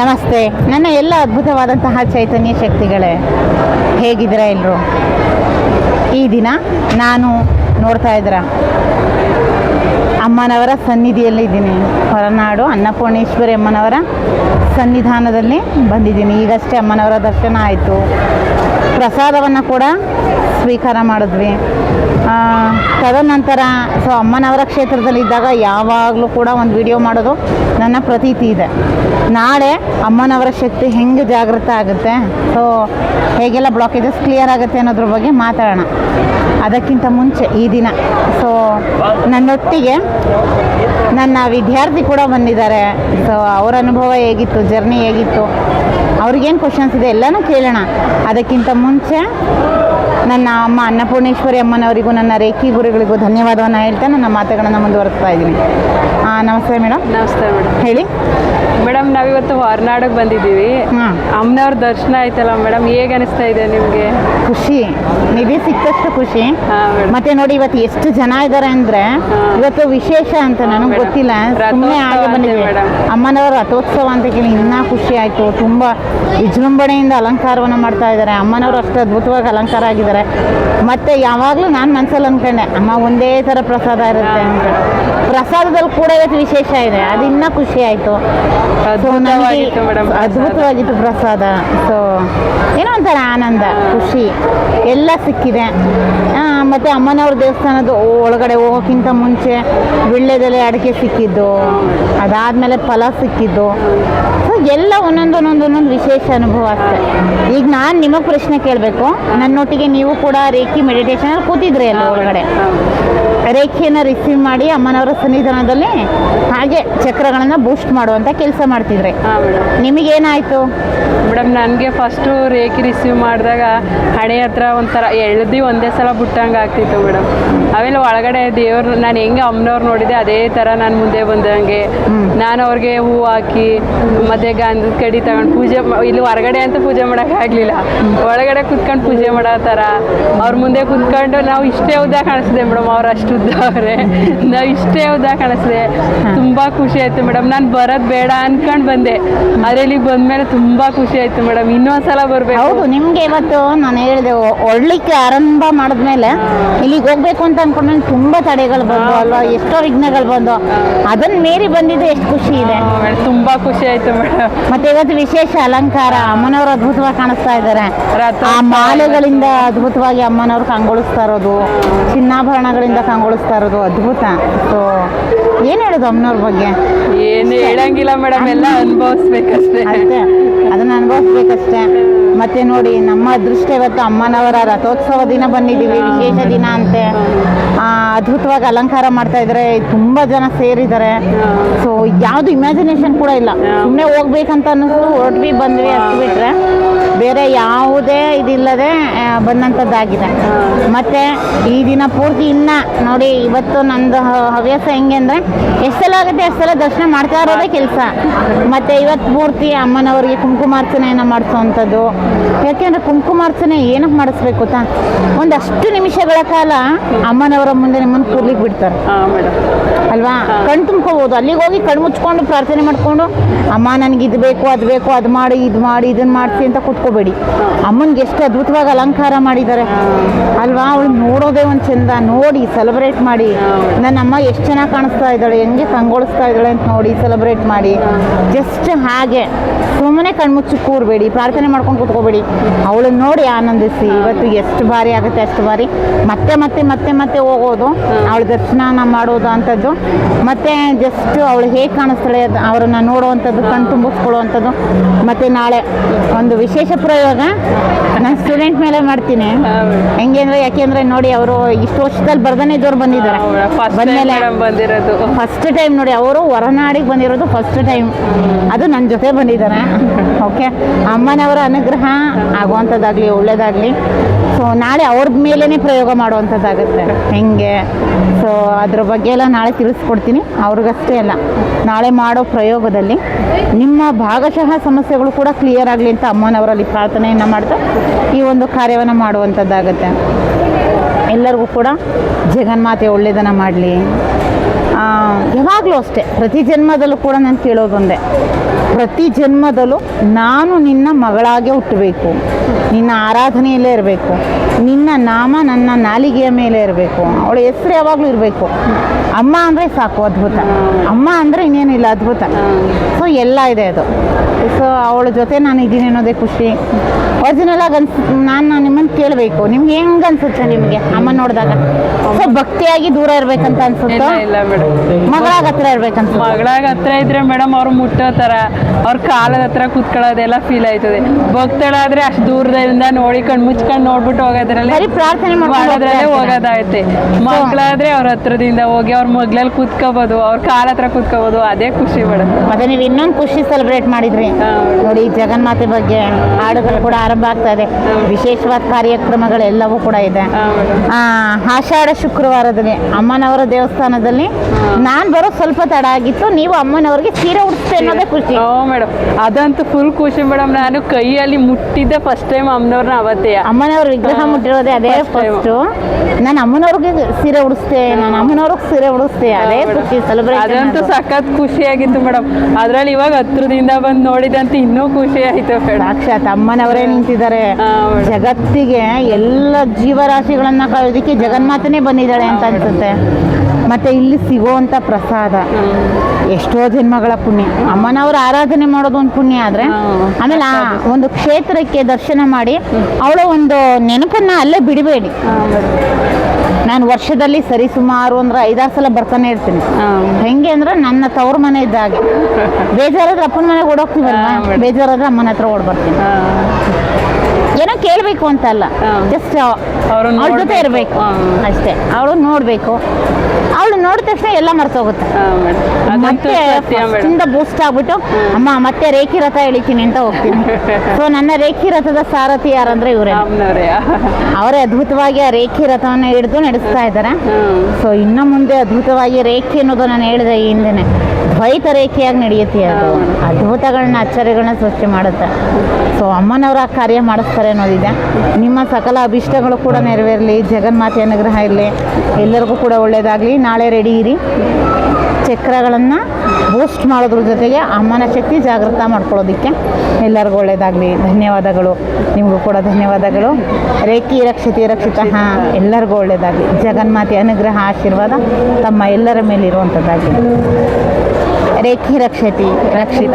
ನಮಸ್ತೆ. ನನ್ನ ಎಲ್ಲ ಅದ್ಭುತವಾದಂತಹ ಚೈತನ್ಯ ಶಕ್ತಿಗಳೇ, ಹೇಗಿದ್ದೀರಾ ಎಲ್ಲರೂ ಈ ದಿನ ನಾನು ನೋಡ್ತಾ ಇದ್ದೀರ? ಅಮ್ಮನವರ ಸನ್ನಿಧಿಯಲ್ಲಿದ್ದೀನಿ ಹೊರನಾಡು ಅನ್ನಪೂರ್ಣೇಶ್ವರಿ ಅಮ್ಮನವರ ಸನ್ನಿಧಾನದಲ್ಲಿ ಬಂದಿದ್ದೀನಿ. ಈಗಷ್ಟೇ ಅಮ್ಮನವರ ದರ್ಶನ ಆಯಿತು. ಪ್ರಸಾದವನ್ನು ಕೂಡ ಸ್ವೀಕಾರ ಮಾಡಿದ್ವಿ. ತದನಂತರ ಸೊ ಅಮ್ಮನವರ ಕ್ಷೇತ್ರದಲ್ಲಿದ್ದಾಗ ಯಾವಾಗಲೂ ಕೂಡ ಒಂದು ವಿಡಿಯೋ ಮಾಡೋದು ನನ್ನ ಪ್ರತೀತಿ ಇದೆ. ನಾಳೆ ಅಮ್ಮನವರ ಶಕ್ತಿ ಹೆಂಗೆ ಜಾಗೃತ ಆಗುತ್ತೆ? ಸೊ ಹೇಗೆಲ್ಲ ಬ್ಲಾಕೇಜಸ್ ಕ್ಲಿಯರ್ ಆಗುತ್ತೆ ಅನ್ನೋದ್ರ ಬಗ್ಗೆ ಮಾತಾಡೋಣ. ಅದಕ್ಕಿಂತ ಮುಂಚೆ ಈ ದಿನ. ಸೊ ನನ್ನೊಟ್ಟಿಗೆ ನನ್ನ ವಿದ್ಯಾರ್ಥಿ ಕೂಡ ಬಂದಿದ್ದಾರೆ. ಸೊ ಅವರ ಅನುಭವ ಹೇಗಿತ್ತು ಜರ್ನಿ ಹೇಗಿತ್ತು? ಅವ್ರಿಗೇನು ಕ್ವಶನ್ಸ್ ಇದೆ ಎಲ್ಲನೂ ಕೇಳೋಣ. ಅದಕ್ಕಿಂತ ಮುಂಚೆ ನನ್ನ ಅಮ್ಮ ಅನ್ನಪೂರ್ಣೇಶ್ವರಿ ಅಮ್ಮನವರಿಗೂ ನನ್ನ ರೇಖಿ ಗುರುಗಳಿಗೂ ಧನ್ಯವಾದವನ್ನು ಹೇಳ್ತಾ ನನ್ನ ಮಾತುಗಳನ್ನು ಮುಂದುವರಿಸ್ತಾ ಇದ್ದೀನಿ. ನಮಸ್ತೆ ಮೇಡಮ್ ನಮಸ್ತೆ ಮೇಡಮ್ ಹೇಳಿ. ಮೇಡಮ್ ನಾವಿವತ್ತು ಹೊರನಾಡಕ್ಕೆ ಬಂದಿದ್ದೀವಿ. ಅಮ್ಮನವ್ರ ದರ್ಶನ ಆಯ್ತಲ್ಲ ಮೇಡಮ್ ಹೇಗೆ ಅನಿಸ್ತಾ ಇದೆ ನಿಮಗೆ? ಖುಷಿ. ನಿಧಿ ಸಿಕ್ಕಷ್ಟು ಖುಷಿ. ಮತ್ತೆ ನೋಡಿ ಇವತ್ತು ಎಷ್ಟು ಜನ ಇದ್ದಾರೆ ಅಂದ್ರೆ ಇವತ್ತು ವಿಶೇಷ ಅಂತ ನನಗೆ ಗೊತ್ತಿಲ್ಲ. ಸುಮ್ಮನೆ ಆಗಿ ಬಂದಿದೆ. ಅಮ್ಮನವರ ರಥೋತ್ಸವ ಅಂತ ಕೇಳಿ ಇನ್ನೂ ಖುಷಿ ಆಯಿತು. ತುಂಬ ವಿಜೃಂಭಣೆಯಿಂದ ಅಲಂಕಾರವನ್ನು ಮಾಡ್ತಾ ಇದ್ದಾರೆ. ಅಮ್ಮನವರು ಅಷ್ಟು ಅದ್ಭುತವಾಗಿ ಅಲಂಕಾರ ಆಗಿದ್ದಾರೆ ಮತ್ತೆ ಯಾವಾಗಲೂ ನಾನು ಮನಸ್ಸಲ್ಲಿ ಅಂದ್ಕೊಂಡೆ ಅಮ್ಮ ಒಂದೇ ಥರ ಪ್ರಸಾದ ಇರುತ್ತೆ ಅಂತ. ಪ್ರಸಾದದಲ್ಲಿ ಕೂಡ ಇವತ್ತು ವಿಶೇಷ ಇದೆ ಅದು ಇನ್ನೂ ಖುಷಿ ಆಯಿತು. ಅದ್ಭುತವಾಗಿತ್ತು ಪ್ರಸಾದ. ಸೊ ಏನೋ ಒಂಥರ ಆನಂದ ಖುಷಿ ಎಲ್ಲ ಸಿಕ್ಕಿದೆ. ಮತ್ತೆ ಅಮ್ಮನವ್ರ ದೇವಸ್ಥಾನದ ಒಳಗಡೆ ಹೋಗೋಕ್ಕಿಂತ ಮುಂಚೆ ವಿಳ್ಳೆದೆಲೆ ಅಡಿಕೆ ಸಿಕ್ಕಿದ್ದು ಅದಾದಮೇಲೆ ಫಲ ಸಿಕ್ಕಿದ್ದು. ಸೊ ಎಲ್ಲ ಒಂದೊಂದು ಒಂದೊಂದು ಒಂದೊಂದು ವಿಶೇಷ ಅನುಭವ ಅಷ್ಟೆ. ಈಗ ನಾನು ನಿಮಗೆ ಪ್ರಶ್ನೆ ಕೇಳಬೇಕು ನನ್ನೊಟ್ಟಿಗೆ ನೀವು ಕೂಡ ರೇಖಿ ಮೆಡಿಟೇಷನ್ ಕೂತಿದ್ರಿ ಎಲ್ಲ ಒಳಗಡೆ? ರೇಖೆಯನ್ನು ರಿಸೀವ್ ಮಾಡಿ ಅಮ್ಮನವರ ಸನ್ನಿಧಾನದಲ್ಲಿ ಹಾಗೆ ಚಕ್ರಗಳನ್ನು ಬೂಸ್ಟ್ ಮಾಡುವಂಥ ಕೆಲಸ ಮಾಡ್ತಿದ್ರಿ. ನಿಮಗೇನಾಯಿತು? ಮೇಡಮ್ ನನಗೆ ಫಸ್ಟು ರೇಖಿ ರಿಸೀವ್ ಮಾಡಿದಾಗ ಹಣೆ ಹತ್ರ ಒಂಥರ ಎಳ್ದು ಒಂದೇ ಸಲ ಬಿಟ್ಟಂಗೆ ಆಗ್ತಿತ್ತು ಮೇಡಮ್. ಆಮೇಲೆ ಒಳಗಡೆ ದೇವ್ರು ನಾನು ಹೆಂಗೆ ಅಮ್ಮನವ್ರು ನೋಡಿದೆ ಅದೇ ಥರ ನಾನು ಮುಂದೆ ಬಂದಂಗೆ. ನಾನು ಅವ್ರಿಗೆ ಹೂ ಹಾಕಿ ಮತ್ತೆ ಗಂಧದ ಕಡಿ ತಗೊಂಡು ಪೂಜೆ ಇಲ್ಲಿ ಹೊರಗಡೆ ಅಂತೂ ಪೂಜೆ ಮಾಡೋಕ್ಕಾಗಲಿಲ್ಲ ಒಳಗಡೆ ಕುತ್ಕೊಂಡು ಪೂಜೆ ಮಾಡೋ ಥರ ಅವ್ರ ಮುಂದೆ ಕುತ್ಕೊಂಡು ನಾವು ಇಷ್ಟೇ ಉದ್ದ ಕಾಣಿಸಿದೆ ಮೇಡಮ್ ಅವ್ರು ಅಷ್ಟು ಉದ್ದ ಅವರೇ. ನಾವು ಇಷ್ಟೇ ಉದ್ದ ಕಾಣಿಸಿದೆ ತುಂಬಾ ಖುಷಿ ಆಯ್ತು ಮೇಡಮ್. ನಾನು ಬರೋದು ಬೇಡ ಅನ್ಕೊಂಡು ಬಂದೆ. ಆದರೆ ಬಂದ್ಮೇಲೆ ತುಂಬಾ ಖುಷಿ ಆಯಿತು ಮೇಡಮ್. ಇನ್ನೊಂದ್ಸಲ ಬರಬೇಕು. ಹೌದು ನಿಮ್ಗೆ ಇವತ್ತು ನಾನು ಹೇಳಿದೆ ಒಳ್ಳಿಕ್ಕೆ ಆರಂಭ ಮಾಡಿದ್ಮೇಲೆ ಇಲ್ಲಿಗೆ ಹೋಗ್ಬೇಕು ಅಂತ ಅನ್ಕೊಂಡು ತುಂಬಾ ತಡೆಗಳು ಬಂದು ಅಲ್ವಾ? ಎಷ್ಟೋ ವಿಘ್ನಗಳು ಬಂದು ಅದನ್ನ ಮೀರಿ ಬಂದಿದ್ದು ಎಷ್ಟು ಖುಷಿ ಇದೆ. ತುಂಬಾ ಖುಷಿ ಆಯ್ತು ಮೇಡಮ್. ಮತ್ತೆ ಇವತ್ತು ವಿಶೇಷ ಅಲಂಕಾರ ಅಮ್ಮನವರು ಅದ್ಭುತವಾಗಿ ಕಾಣಿಸ್ತಾ ಇದ್ದಾರೆ. ಆ ಮಾಲೆಗಳಿಂದ ಅದ್ಭುತವಾಗಿ ಅಮ್ಮನವ್ರು ಕಂಗೊಳಿಸ್ತಾ ಇರೋದು ಚಿನ್ನಾಭರಣಗಳಿಂದ ಕಂಗೊಳಿಸ್ತಾ ಇರೋದು ಅದ್ಭುತ. ಸೊ ಏನು ಹೇಳೋದು ಅಮ್ಮನವ್ರ ಬಗ್ಗೆ? ಏನು ಹೇಳಂಗಿಲ್ಲ ಮೇಡಮ್ ಎಲ್ಲ ಅನುಭವಿಸ್ಬೇಕಷ್ಟೇ. ಅದನ್ನ ಅನುಭವಿಸ್ಬೇಕಷ್ಟೇ. ಮತ್ತೆ ನೋಡಿ ನಮ್ಮ ಅದೃಷ್ಟ ಇವತ್ತು ಅಮ್ಮನವರ ರಥೋತ್ಸವ ದಿನ ಬಂದಿದ್ದೀವಿ ವಿಶೇಷ ದಿನ ಅಂತೆ. ಅದ್ಭುತವಾಗಿ ಅಲಂಕಾರ ಮಾಡ್ತಾ ಇದ್ರೆ ತುಂಬಾ ಜನ ಸೇರಿದ್ದಾರೆ. ಸೊ ಯಾವುದು ಇಮ್ಯಾಜಿನೇಷನ್ ಕೂಡ ಇಲ್ಲ. ಸುಮ್ಮನೆ ಹೋಗ್ಬೇಕಂತ ಅನ್ನಿಸ್ತು ಹೊರಟ್ವಿ ಬಂದ್ವಿ ಅಷ್ಟು ಬಿಟ್ರೆ. ಬೇರೆ ಯಾವುದೇ ಇದಿಲ್ಲದೆ ಬಂದಂಥದ್ದಾಗಿದೆ. ಮತ್ತೆ ಈ ದಿನ ಪೂರ್ತಿ ಇನ್ನ ನೋಡಿ ಇವತ್ತು ನಂದು ಹವ್ಯಾಸ ಹೆಂಗೆ ಅಂದ್ರೆ ಎಷ್ಟು ಸಲ ಆಗುತ್ತೆ? ಅಷ್ಟು ಸಲ ದರ್ಶನ ಮಾಡ್ತಾ ಇರೋದೇ ಕೆಲಸ. ಮತ್ತೆ ಇವತ್ತು ಪೂರ್ತಿ ಅಮ್ಮನವರಿಗೆ ಕುಂಕುಮಾರ್ಚನೆಯನ್ನು ಮಾಡಿಸುವಂಥದ್ದು ಯಾಕೆಂದ್ರೆ ಕುಂಕುಮಾರ್ಚನೆ ಏನಕ್ಕೆ ಮಾಡಿಸ್ಬೇಕು ಗೊತ್ತಾ? ಒಂದಷ್ಟು ನಿಮಿಷಗಳ ಕಾಲ ಅಮ್ಮನವರ ಮುಂದೆ ನಿಮ್ಮನ್ನು ಕೂರ್ಲಿಕ್ಕೆ ಬಿಡ್ತಾರೆ. ಅಲ್ವಾ? ಕಣ್ ತುಂಬ್ಕೋಬೋದು. ಅಲ್ಲಿಗೆ ಹೋಗಿ ಕಣ್ಣು ಮುಚ್ಕೊಂಡು ಪ್ರಾರ್ಥನೆ ಮಾಡ್ಕೊಂಡು ಅಮ್ಮ ನನಗೆ ಇದು ಬೇಕು ಅದು ಬೇಕು ಅದು ಮಾಡಿ ಇದು ಮಾಡಿ ಇದನ್ನ ಮಾಡಿಸಿ ಅಂತ ಕುತ್ಕೋಬೇಡಿ. ಅಮ್ಮನಿಗೆ ಎಷ್ಟು ಅದ್ಭುತವಾಗಿ ಅಲಂಕಾರ ಮಾಡಿದ್ದಾರೆ ಅಲ್ವಾ? ಅವಳು ನೋಡೋದೇ ಒಂದು ಚಂದ. ನೋಡಿ ಸೆಲೆಬ್ರೇಟ್ ಮಾಡಿ. ನನ್ನ ಅಮ್ಮ ಎಷ್ಟು ಚೆನ್ನಾಗಿ ಕಾಣಿಸ್ತಾ ಇದ್ದಾಳೆ ಹೆಂಗೆ ಕಂಗೊಳಿಸ್ತಾ ಇದ್ದಾಳೆ ಅಂತ ನೋಡಿ ಸೆಲೆಬ್ರೇಟ್ ಮಾಡಿ. ಜಸ್ಟ್ ಹಾಗೆ. ಸುಮ್ಮನೆ ಕಣ್ಮುಚ್ಚಿ ಕೂರಬೇಡಿ. ಪ್ರಾರ್ಥನೆ ಮಾಡ್ಕೊಂಡು ಕುತ್ಕೋಬೇಡಿ. ಅವಳನ್ನ ನೋಡಿ ಆನಂದಿಸಿ. ಇವತ್ತು ಎಷ್ಟು ಬಾರಿ ಆಗುತ್ತೆ ಅಷ್ಟು ಬಾರಿ ಮತ್ತೆ ಮತ್ತೆ ಮತ್ತೆ ಮತ್ತೆ ಹೋಗೋದು. ಅವಳ ದರ್ಶನ ಮಾಡೋದು ಅಂಥದ್ದು ಮತ್ತೆ ಜಸ್ಟ್ ಅವಳು ಹೇಗೆ ಕಾಣಿಸ್ತಾಳೆ ಅದು ಅವ್ರನ್ನ ನೋಡುವಂಥದ್ದು ಕಣ್ ತುಂಬಿಸ್ಕೊಳ್ಳುವಂಥದ್ದು. ಮತ್ತೆ ನಾಳೆ ಒಂದು ವಿಶೇಷ ಪ್ರಯೋಗ ನಾನು ಸ್ಟೂಡೆಂಟ್ ಮೇಲೆ ಮಾಡ್ತೀನಿ. ಹೆಂಗೆ ಅಂದರೆ ಯಾಕೆಂದ್ರೆ ನೋಡಿ ಅವರು ಇಷ್ಟು ವರ್ಷದಲ್ಲಿ ಬರ್ದನೇ ಇದ್ದವ್ರು ಬಂದಿದ್ದಾರೆ. ಫಸ್ಟ್ ಬಂದ್ಮೇಲೆ ಬಂದಿರೋದು. ಫಸ್ಟ್ ಟೈಮ್ ನೋಡಿ ಅವರು ಹೊರನಾಡಿಗೆ ಬಂದಿರೋದು ಫಸ್ಟ್ ಟೈಮ್ ಅದು ನನ್ನ ಜೊತೆ ಬಂದಿದ್ದಾರೆ. ಓಕೆ ಅಮ್ಮನವರ ಅನುಗ್ರಹ ಆಗುವಂಥದ್ದಾಗಲಿ ಒಳ್ಳೇದಾಗಲಿ. ಸೊ ನಾಳೆ ಅವ್ರ ಮೇಲೇ ಪ್ರಯೋಗ ಮಾಡುವಂಥದ್ದಾಗುತ್ತೆ. ಹೆಂಗೆ? ಸೊ ಅದ್ರ ಬಗ್ಗೆ ಎಲ್ಲ ನಾಳೆ ತಿಳಿಸ್ಕೊಡ್ತೀನಿ. ಅವ್ರಿಗಷ್ಟೇ ಅಲ್ಲ, ನಾಳೆ ಮಾಡೋ ಪ್ರಯೋಗದಲ್ಲಿ ನಿಮ್ಮ ಭಾಗಶಃ ಸಮಸ್ಯೆಗಳು ಕೂಡ ಕ್ಲಿಯರ್ ಆಗಲಿ ಅಂತ ಅಮ್ಮನವರಲ್ಲಿ ಪ್ರಾರ್ಥನೆಯನ್ನು ಮಾಡ್ತಾ ಈ ಒಂದು ಕಾರ್ಯವನ್ನು ಮಾಡುವಂಥದ್ದಾಗುತ್ತೆ. ಎಲ್ಲರಿಗೂ ಕೂಡ ಜಗನ್ಮಾತೆ ಒಳ್ಳೆಯದನ್ನು ಮಾಡಲಿ. ಯಾವಾಗಲೂ ಅಷ್ಟೇ, ಪ್ರತಿ ಜನ್ಮದಲ್ಲೂ ಕೂಡ ನಾನು ಕೇಳೋದೊಂದೇ. ಪ್ರತಿ ಜನ್ಮದಲ್ಲೂ ನಾನು ನಿನ್ನ ಮಗಳಾಗೆ ಹುಟ್ಟಬೇಕು. ನಿನ್ನ ಆರಾಧನೆಯಲ್ಲೇ ಇರಬೇಕು. ನಿನ್ನ ನಾಮ ನನ್ನ ನಾಲಿಗೆಯ ಮೇಲೆ ಇರಬೇಕು. ಅವಳ ಹೆಸರು ಯಾವಾಗಲೂ ಇರಬೇಕು. ಅಮ್ಮ ಅಂದರೆ ಸಾಕು ಅದ್ಭುತ. ಅಮ್ಮ ಅಂದರೆ ಇನ್ನೇನಿಲ್ಲ ಅದ್ಭುತ. ಸೊ ಎಲ್ಲ ಇದೆ ಅದು. ಸೊ ಅವಳ ಜೊತೆ ನಾನು ಇದ್ದೀನಿ ಅನ್ನೋದೇ ಖುಷಿ. ಒರಿಜಿನಲ್ ಆಗಿ ಅನ್ಸ್ ನಾನು ನಿಮ್ಮನ್ನು ಕೇಳಬೇಕು. ನಿಮ್ಗೆ ಹೆಂಗೆ ಅನ್ಸುತ್ತೆ ನಿಮಗೆ? ಅಮ್ಮ ನೋಡಿದಾಗ? ಸೊ ಭಕ್ತಿಯಾಗಿ ದೂರ ಇರ್ಬೇಕಂತ ಅನ್ಸುತ್ತೆ? ಮಗಳಾಗ ಹತ್ರ ಇರ್ಬೇಕಂತ ಮಗಳಾಗ ಹತ್ರ ಇದ್ರೆ ಮೇಡಮ್ ಅವ್ರು ಮುಟ್ಟೋ ಥರ. ಅವ್ರ ಕಾಲದ ಹತ್ರ ಕುತ್ಕೊಳ್ಳೋದೆಲ್ಲ ಫೀಲ್ ಆಯ್ತದೆ. ಭಕ್ತಳಾದ್ರೆ ಅಷ್ಟು ದೂರದಿಂದ ನೋಡಿ ಕಣ್ ಮುಚ್ಕೊಂಡು ನೋಡ್ಬಿಟ್ಟು ಹೋಗೋದ್ರಲ್ಲಿ ಪ್ರಾರ್ಥನೆ ಮಾಡೋದ್ರಲ್ಲೇ ಹೋಗೋದಾಯ್ತೆ. ಮಕ್ಕಳಾದ್ರೆ ಅವ್ರ ಹತ್ರದಿಂದ ಹೋಗಿ ಅವ್ರ ಮಗ್ಳಲ್ಲಿ ಕುತ್ಕೋಬೋದು ಅವ್ರ ಕಾಲ ಹತ್ರ ಕುತ್ಕೋಬೋದು ಅದೇ ಖುಷಿ ಮೇಡಮ್ ಮತ್ತೆ ನೀವು ಇನ್ನೊಂದು ಖುಷಿ ಸೆಲೆಬ್ರೇಟ್ ಮಾಡಿದ್ರಿ. ನೋಡಿ ಜಗನ್ಮಾತೆ ಬಗ್ಗೆ ಹಾಡುಗಳು ಕೂಡ ಆರಂಭ ಆಗ್ತಾ ಇದೆ. ವಿಶೇಷವಾದ ಕಾರ್ಯಕ್ರಮಗಳೆಲ್ಲವೂ ಕೂಡ ಇದೆ. ಆ, ಆಷಾಢ ಶುಕ್ರವಾರದಲ್ಲಿ ಅಮ್ಮನವರ ದೇವಸ್ಥಾನದಲ್ಲಿ ನಾನು ಬರೋ ಸ್ವಲ್ಪ ತಡ ಆಗಿತ್ತು ನೀವು ಅಮ್ಮನವ್ರಿಗೆ ಸೀರೆ ಉಡಿಸ್ತೆ ಅನ್ನೋದೇ ಖುಷಿ. ಮೇಡಮ್. ಅದಂತೂ ಫುಲ್ ಖುಷಿ ಮೇಡಮ್. ನಾನು ಕೈಯಲ್ಲಿ ಮುಟ್ಟಿದ್ದೆ ಫಸ್ಟ್ ಟೈಮ್ ಅಮ್ಮನವ್ರನ್ನ ಅವತ್ತೇ. ಅಮ್ಮನವ್ರ ವಿಗ್ರಹ ಮುಟ್ಟಿರೋದೇ ಅದೇ ಫಸ್ಟ್ ನಾನು ಅಮ್ಮನವ್ರಿಗೆ ಸೀರೆ ಉಡಿಸ್ತೆ ನಾನು ಅಮ್ಮನವ್ರಿಗೆ ಸೀರೆ ಉಡಿಸ್ತೆ ಅದೇ ಖುಷಿ ಅದಂತೂ ಸೆಲೆಬ್ರೇಷನ್ ಸಖತ್ ಖುಷಿ ಆಗಿತ್ತು ಮೇಡಮ್. ಅದ್ರಲ್ಲಿ ಇವಾಗ ಹತ್ರದಿಂದ ಬಂದು ನೋಡಿದಂತ ಇನ್ನೂ ಖುಷಿ ಆಯ್ತು ಸಾಕ್ಷಾತ್ ಅಮ್ಮನವರೇ ನಿಂತಿದ್ದಾರೆ. ಜಗತ್ತಿಗೆ ಎಲ್ಲ ಜೀವರಾಶಿಗಳನ್ನ ಕಳೆದಕ್ಕೆ ಜಗನ್ಮಾತನೇ ಬಂದಿದ್ದಾಳೆ ಅಂತ ಅನ್ಸುತ್ತೆ. ಮತ್ತೆ ಇಲ್ಲಿ ಸಿಗುವಂತ ಪ್ರಸಾದ. ಎಷ್ಟೋ ಜನ್ಮಗಳ ಪುಣ್ಯ. ಅಮ್ಮನವ್ರ ಆರಾಧನೆ ಮಾಡೋದು ಒಂದು ಪುಣ್ಯ ಆದ್ರೆ ಆಮೇಲೆ ಆ ಒಂದು ಕ್ಷೇತ್ರಕ್ಕೆ ದರ್ಶನ ಮಾಡಿ ಅವಳ ಒಂದು ನೆನಪನ್ನ ಅಲ್ಲೇ ಬಿಡಬೇಡಿ. ನಾನು ವರ್ಷದಲ್ಲಿ ಸರಿ ಸುಮಾರು ಅಂದ್ರೆ ಐದಾರು ಸಲ ಬರ್ತಾನೆ ಇರ್ತೀನಿ. ಹೆಂಗೆ ಅಂದ್ರೆ ನನ್ನ ತವ್ರ ಮನೆ ಇದ್ದಾಗ ಬೇಜಾರಾದ್ರೆ ಅಪ್ಪನ ಮನೆಗೆ ಓಡೋಗ್ತೀವಲ್ಲ ಬೇಜಾರಾದ್ರೆ ಅಮ್ಮನ ಹತ್ರ ಓಡ್ ಬರ್ತೀನಿ. ಏನೋ ಕೇಳಬೇಕು ಅಂತ ಅಲ್ಲ. ಜಸ್ಟ್ ಅವಳ ಜೊತೆ. ಇರಬೇಕು. ಅಷ್ಟೇ. ಅವಳು ನೋಡಬೇಕು. ಅವಳು ನೋಡಿದ ತಕ್ಷಣ ಎಲ್ಲ ಮರ್ತೋಗುತ್ತೆ ಮತ್ತೆ ತುಂಬ ಇಂದ ಬೂಸ್ಟ್ ಆಗ್ಬಿಟ್ಟು ಅಮ್ಮ ಮತ್ತೆ ರೇಖಿ ರಥ ಎಳಿತೀನಿ ಅಂತ ಹೋಗ್ತೀನಿ. ಸೊ ನನ್ನ ರೇಖಿ ರಥದ ಸಾರಥಿ ಯಾರಂದ್ರೆ ಇವರೇ ಅವರೇ ಅದ್ಭುತವಾಗಿ ಆ ರೇಖಿ ರಥವನ್ನು ಹಿಡಿದು ನಡೆಸ್ತಾ ಇದ್ದಾರೆ. ಸೊ ಇನ್ನು ಮುಂದೆ ಅದ್ಭುತವಾಗಿ ರೇಖೆ ಅನ್ನೋದು ನಾನು ಹೇಳಿದೆ ಈ ಹಿಂದೆನೆ. ದ್ವೈತ ರೇಖೆಯಾಗಿ ನಡೆಯುತ್ತೆ ಅದು. ಅದ್ಭುತಗಳನ್ನ ಅಚ್ಚರಿಗಳನ್ನ ಸೃಷ್ಟಿ ಮಾಡುತ್ತೆ. ಸೊ ಅಮ್ಮನವರ ಆ ಕಾರ್ಯ ಮಾಡಿಸ್ತಾರೆ ಅನ್ನೋದಿದೆ. ನಿಮ್ಮ ಸಕಲ ಅಭಿಷ್ಟಗಳು ಕೂಡ ನೆರವೇರಲಿ. ಜಗನ್ಮಾತೆ ಅನುಗ್ರಹ ಇರಲಿ. ಎಲ್ಲರಿಗೂ ಕೂಡ ಒಳ್ಳೆಯದಾಗಲಿ ನಾಳೆ ರೆಡಿ ಇರಿ. ಚಕ್ರಗಳನ್ನು ಬೂಸ್ಟ್ ಮಾಡೋದ್ರ ಜೊತೆಗೆ ಅಮ್ಮನ ಶಕ್ತಿ ಜಾಗೃತ ಮಾಡ್ಕೊಳ್ಳೋದಕ್ಕೆ ಎಲ್ಲರಿಗೂ ಒಳ್ಳೆಯದಾಗಲಿ ಧನ್ಯವಾದಗಳು. ನಿಮಗೂ ಕೂಡ ಧನ್ಯವಾದಗಳು. ರೇಖಿ ರಕ್ಷಿತಿ ರಕ್ಷಿತ. ಹಾಂ, ಎಲ್ಲರಿಗೂ ಒಳ್ಳೆಯದಾಗಲಿ ಜಗನ್ಮಾತೆ ಅನುಗ್ರಹ ಆಶೀರ್ವಾದ ತಮ್ಮ ಎಲ್ಲರ ಮೇಲೆ ಇರುವಂಥದ್ದಾಗಲಿ ರೇಖಿ ರಕ್ಷತಿ ರಕ್ಷಿತ.